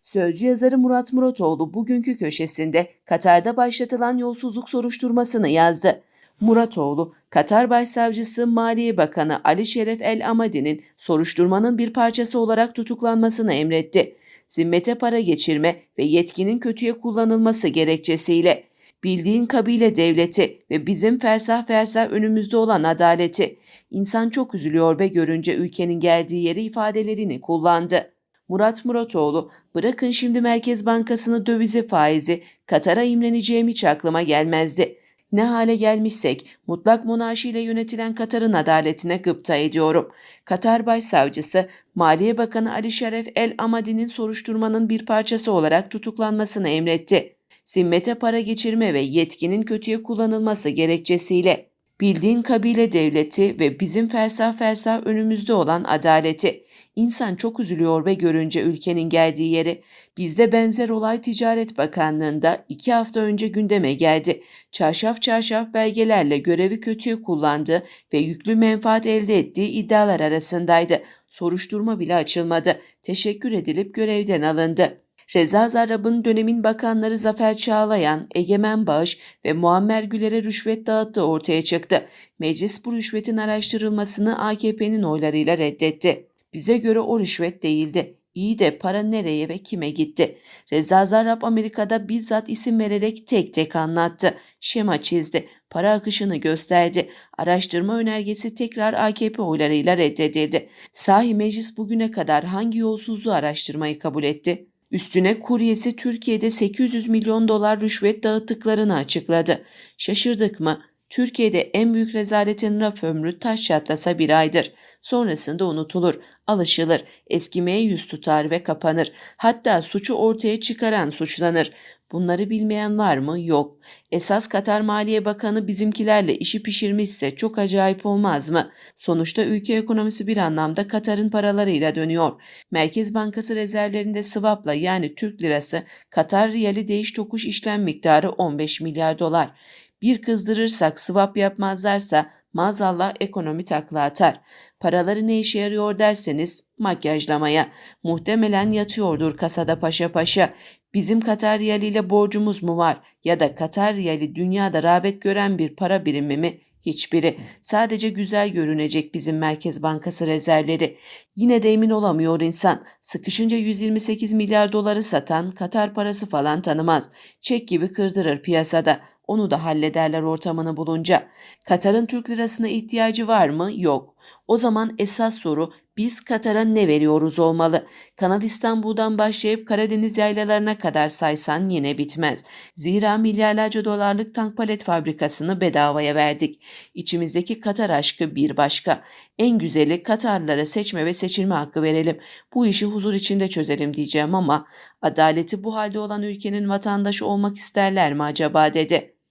Sözcü yazarı Murat Muratoğlu bugünkü köşesinde Katar'da başlatılan yolsuzluk soruşturmasını yazdı. Muratoğlu, Katar Başsavcısı Maliye Bakanı Ali Şeref El Amadi'nin soruşturmanın bir parçası olarak tutuklanmasını emretti. Zimmete para geçirme ve yetkinin kötüye kullanılması gerekçesiyle bildiğin kabile devleti ve bizim fersah fersah önümüzde olan adaleti. İnsan çok üzülüyor ve görünce ülkenin geldiği yeri ifadelerini kullandı. Murat Muratoğlu, bırakın şimdi Merkez Bankası'nı dövize faizi, Katar'a imreneceğim hiç aklıma gelmezdi. Ne hale gelmişsek mutlak monarşiyle yönetilen Katar'ın adaletine gıpta ediyorum. Katar Başsavcısı Maliye Bakanı Ali Şeref El Amadi'nin soruşturmanın bir parçası olarak tutuklanmasını emretti. Zimmete para geçirme ve yetkinin kötüye kullanılması gerekçesiyle bildiğin kabile devleti ve bizim fersah fersah önümüzde olan adaleti. İnsan çok üzülüyor ve görünce ülkenin geldiği yeri. Bizde benzer olay Ticaret Bakanlığı'nda iki hafta önce gündeme geldi. Çarşaf çarşaf belgelerle görevi kötüye kullandığı ve yüklü menfaat elde ettiği iddialar arasındaydı. Soruşturma bile açılmadı. Teşekkür edilip görevden alındı. Reza Zarrab'ın dönemin bakanları Zafer Çağlayan, Egemen Bağış ve Muammer Güler'e rüşvet dağıttığı ortaya çıktı. Meclis bu rüşvetin araştırılmasını AKP'nin oylarıyla reddetti. Bize göre o rüşvet değildi. İyi de para nereye ve kime gitti? Reza Zarrab Amerika'da bizzat isim vererek tek tek anlattı. Şema çizdi. Para akışını gösterdi. Araştırma önergesi tekrar AKP oylarıyla reddedildi. Sahi meclis bugüne kadar hangi yolsuzluğu araştırmayı kabul etti? Üstüne kuryesi Türkiye'de 800 milyon dolar rüşvet dağıttıklarını açıkladı. Şaşırdık mı? Türkiye'de en büyük rezaletin raf ömrü taş çatlasa bir aydır. Sonrasında unutulur, alışılır, eskimeye yüz tutar ve kapanır. Hatta suçu ortaya çıkaran suçlanır. Bunları bilmeyen var mı? Yok. Esas Katar Maliye Bakanı bizimkilerle işi pişirmişse çok acayip olmaz mı? Sonuçta ülke ekonomisi bir anlamda Katar'ın paralarıyla dönüyor. Merkez Bankası rezervlerinde swapla yani Türk lirası Katar riyali değiş tokuş işlem miktarı 15 milyar dolar. Bir kızdırırsak swap yapmazlarsa maazallah ekonomi takla atar. Paraları ne işe yarıyor derseniz makyajlamaya. Muhtemelen yatıyordur kasada paşa paşa. Bizim Katar riyaliyle borcumuz mu var? Ya da Katar riyali dünyada rağbet gören bir para birimi mi? Hiçbiri. Sadece güzel görünecek bizim Merkez Bankası rezervleri. Yine de emin olamıyor insan. Sıkışınca 128 milyar doları satan Katar parası falan tanımaz. Çek gibi kırdırır piyasada. Onu da hallederler ortamını bulunca. Katar'ın Türk lirasına ihtiyacı var mı? Yok. O zaman esas soru biz Katar'a ne veriyoruz olmalı? Kanal İstanbul'dan başlayıp Karadeniz yaylalarına kadar saysan yine bitmez. Zira milyarlarca dolarlık tank palet fabrikasını bedavaya verdik. İçimizdeki Katar aşkı bir başka. En güzeli Katarlara seçme ve seçilme hakkı verelim. Bu işi huzur içinde çözelim diyeceğim ama adaleti bu halde olan ülkenin vatandaşı olmak isterler mi acaba dedi.